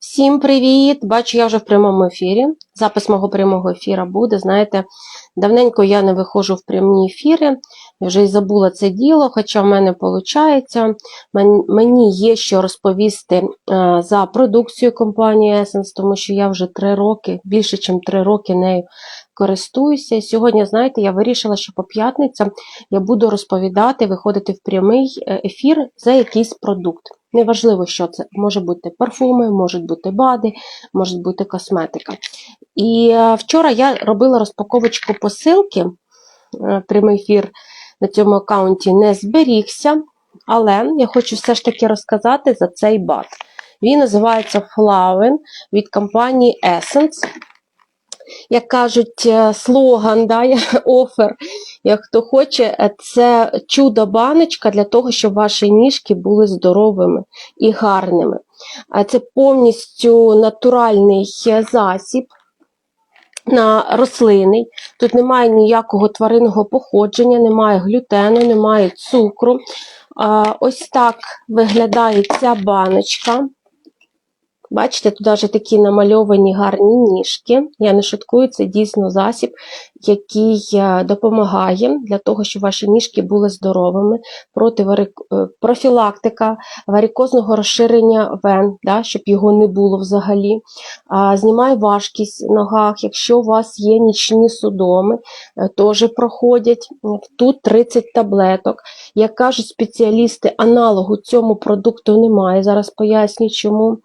Всім привіт! Бачу, я вже в прямому ефірі. Запис мого прямого ефіра буде. Знаєте, давненько я не виходжу в прямі ефіри, я вже й забула це діло, хоча в мене виходить. Мені є що розповісти е, за продукцію компанії Essence, тому що я вже три роки, більше ніж три роки нею користуюся. Сьогодні, знаєте, я вирішила, що по п'ятницям я буду розповідати, виходити в прямий е, ефір за якийсь продукт. Неважливо, що це. Може бути парфуми, можуть бути бади, може бути косметика. І е, вчора я робила розпаковочку посилки. Е, Прямий ефір на цьому аккаунті не зберігся, але я хочу все ж таки розказати за цей бад. Він називається Flawen від компанії Essence. Як кажуть, е, слоган, да, офер, як хто хоче, е, це чудо-баночка для того, щоб ваші ніжки були здоровими і гарними. Це повністю натуральний засіб на рослини. Тут немає ніякого тваринного походження, немає глютену, немає цукру. Ось так виглядає ця баночка. Бачите, тут навіть такі намальовані гарні ніжки. Я не шуткую, це дійсно засіб, який е, допомагає для того, щоб ваші ніжки були здоровими, проти варик... Е, профілактика варикозного розширення вен, да, щоб його не було взагалі. А, Знімає важкість в ногах, якщо у вас є нічні судоми, е, теж проходять. Тут 30 таблеток. Як кажуть спеціалісти, аналогу цьому продукту немає. Зараз поясню чому.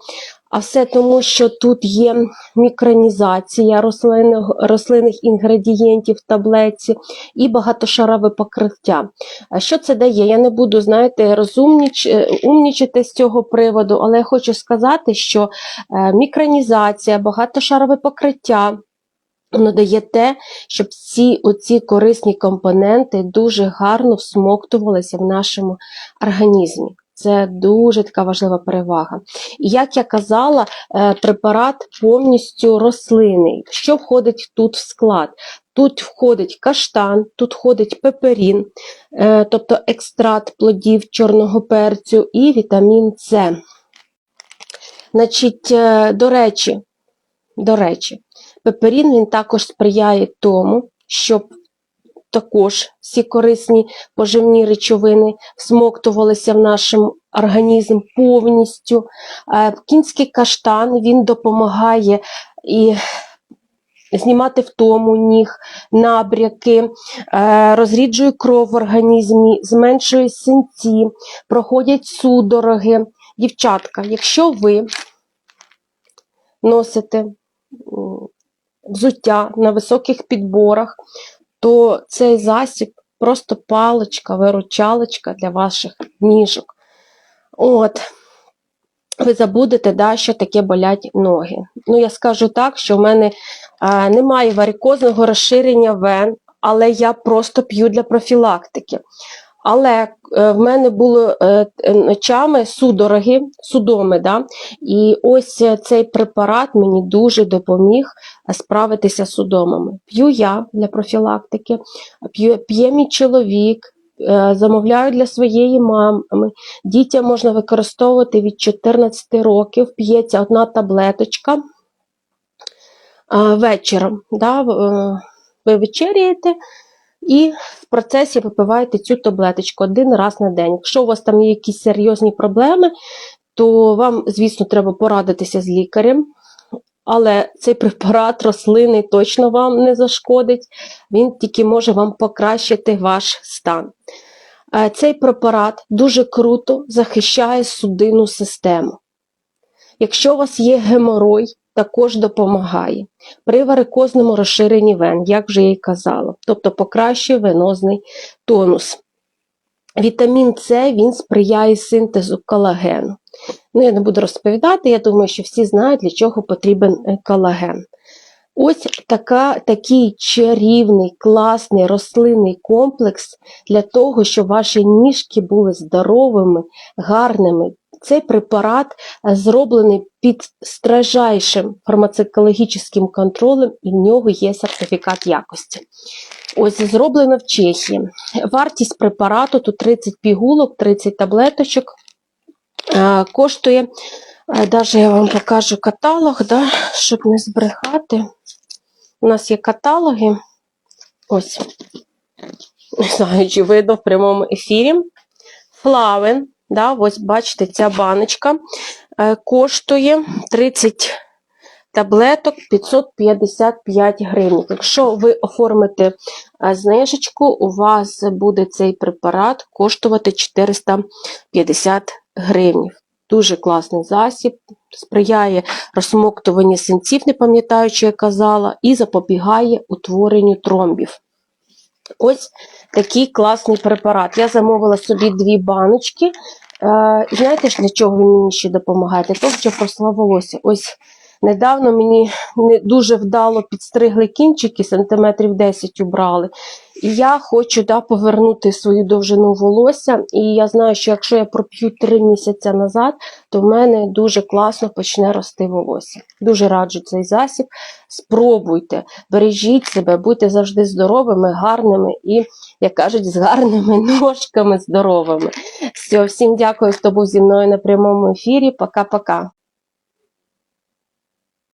А все тому, що тут є мікронізація рослинних, рослинних інгредієнтів в таблетці і багатошарове покриття. А Що це дає? Я не буду, знаєте, розумніч, умнічити з цього приводу, але я хочу сказати, що е, мікронізація, багатошарове покриття. Воно дає те, щоб всі оці корисні компоненти дуже гарно всмоктувалися в нашому організмі. Це дуже така важлива перевага. І як я казала, е, препарат повністю рослинний. Що входить тут в склад? Тут входить каштан, тут входить пеперін, е, тобто екстракт плодів чорного перцю і вітамін С. Значить, е, до речі, до речі, пеперін він також сприяє тому, щоб також всі корисні поживні речовини всмоктувалися в нашому організм повністю. Е, кінський каштан він допомагає і знімати втому ніг, набряки, е, розріджує кров в організмі, зменшує синці, проходять судороги. Дівчатка, якщо ви носите взуття на високих підборах, то цей засіб просто паличка, виручалочка для ваших ніжок. От, ви забудете, да, що таке болять ноги. Ну, я скажу так, що в мене е, немає варикозного розширення вен, але я просто п'ю для профілактики. Але е, в мене були е, ночами судороги, судоми. Да? І ось цей препарат мені дуже допоміг справитися з судомами. П'ю я для профілактики, п'є мій чоловік, е, замовляю для своєї мами. Дітям можна використовувати від 14 років, п'ється одна таблеточка вечором. Да? Ви вечеряєте. І в процесі випиваєте цю таблеточку один раз на день. Якщо у вас там є якісь серйозні проблеми, то вам, звісно, треба порадитися з лікарем. Але цей препарат рослини точно вам не зашкодить, він тільки може вам покращити ваш стан. Е, цей препарат дуже круто захищає судинну систему. Якщо у вас є геморой, також допомагає при варикозному розширенні вен, як вже я й казала, тобто покращує венозний тонус. Вітамін С він сприяє синтезу колагену. Ну, я не буду розповідати, я думаю, що всі знають, для чого потрібен е, колаген. Ось така, такий чарівний, класний рослинний комплекс для того, щоб ваші ніжки були здоровими, гарними, цей препарат е, зроблений під стражайшим фармацевтологічним контролем, і в нього є сертифікат якості. Ось зроблено в Чехії. Вартість препарату тут 30 пігулок, 30 таблеточок, е, коштує Навіть я вам покажу каталог, да, щоб не збрехати. У нас є каталоги. Ось. Не знаю, чи видно в прямому ефірі. Флавен, да, ось бачите, ця баночка е, коштує 30 таблеток 555 гривень. Якщо ви оформите е, знижечку, у вас буде цей препарат коштувати 450 гривень. Дуже класний засіб, сприяє розсмоктуванню синців, не пам'ятаю, що я казала, і запобігає утворенню тромбів. Ось такий класний препарат. Я замовила собі дві баночки. Е, знаєте для чого він мені ще допомагає? Для того, щоб росло. Ось недавно мені не дуже вдало підстригли кінчики, сантиметрів 10 убрали. І я хочу да, повернути свою довжину волосся. І я знаю, що якщо я проп'ю 3 місяці назад, то в мене дуже класно почне рости волосся. Дуже раджу цей засіб. Спробуйте, бережіть себе, будьте завжди здоровими, гарними і, як кажуть, з гарними ножками здоровими. Все, всім дякую, хто був зі мною на прямому ефірі. Пока-пока.